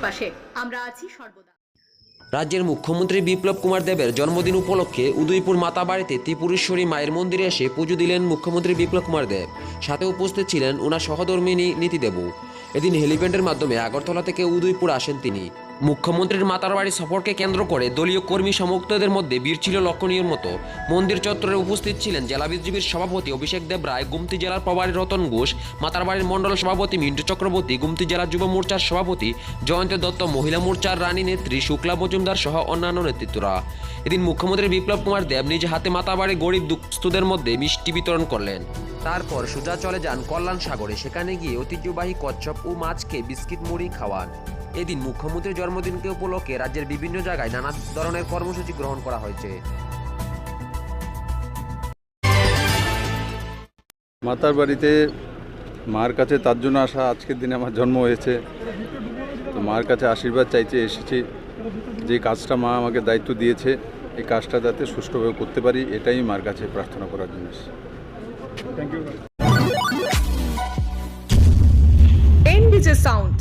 পাশে। আমরা আছি সর্বদা। রাজ্যের মুখ্যমন্ত্রী বিপ্লব কুমার দেবের জন্মদিন উপলক্ষে উদয়পুর মাতাবাড়িতে ত্রিপুরেশ্বরী মায়ের মন্দিরে এসে পুজো দিলেন মুখ্যমন্ত্রী বিপ্লব কুমার দেব। সাথে উপস্থিত ছিলেন ওনার সহধর্মিনী নীতিদেবু। এদিন হেলিপ্যাডের মাধ্যমে আগরতলা থেকে উদয়পুর আসেন তিনি। মুখ্যমন্ত্রীর মাতার বাড়ি সফরকে কেন্দ্র করে দলীয় কর্মী সমর্থকদের মধ্যে ভিড় ছিল লক্ষণীয় মতো। মন্দির চত্বরে উপস্থিত ছিলেন জেলা বিজেপির সভাপতি অভিষেক দেব রায়, গুমতি জেলার প্রভারী রতন ঘোষ, মাতারবাড়ির মণ্ডল সভাপতি মিন্টু চক্রবর্তী, গুমতি জেলা যুব মোর্চার সভাপতি জয়ন্ত দত্ত, মহিলা মোর্চার রানী নেত্রী শুক্লা মজুমদার সহ অন্যান্য নেতৃত্বরা। এদিন মুখ্যমন্ত্রী বিপ্লব কুমার দেব নিজ হাতে মাতাবাড়ি গরিব দুঃস্থদের মধ্যে মিষ্টি বিতরণ করলেন। তারপর সোজা চলে যান কল্যাণ সাগরে। সেখানে গিয়ে ঐতিহ্যবাহী কচ্ছপ ও মাছকে বিস্কিট মুড়ি খাওয়ান। এদিন মুখ্যমন্ত্রীর জন্মদিনকে উপলক্ষে রাজ্যের বিভিন্ন জায়গায় নানা ধরনের কর্মসূচি গ্রহণ করা হয়েছে। মাতার বাড়িতে মার কাছে তার জন্য আসা, আজকের দিনে আমার জন্ম হয়েছে। তো মার কাছে আশীর্বাদ চাইতে এসেছি। যে কাজটা মা আমাকে দায়িত্ব দিয়েছে, এই কাজটা যাতে সুষ্ঠুভাবে করতে পারি, এটাই মার কাছে প্রার্থনা করার জিনিস। এনডিজে সাউন্ড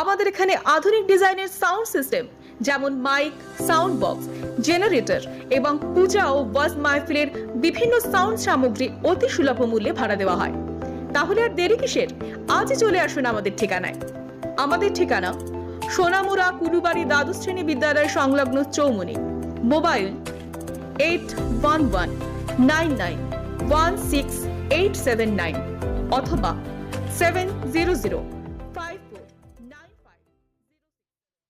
আমাদের এখানে আধুনিক ডিজাইনের সাউন্ড সিস্টেম যেমন মাইক সাউন্ড বক্স জেনারেটর এবং পূজা ও ওয়াজ মাহফিলের বিভিন্ন সাউন্ড সামগ্রী অতি সুলভ মূল্যে ভাড়া দেওয়া হয়। তাহলে আর দেরি কিসের? আজই চলে আসুন আমাদের ঠিকানায়। আমাদের ঠিকানা, সোনামুড়া কুলুবাড়ি দ্বাদশ শ্রেণি বিদ্যালয় সংলগ্ন Choumuni. Mobile eight one one nine nine one six eight seven nine অথবা সেভেন জিরো জিরো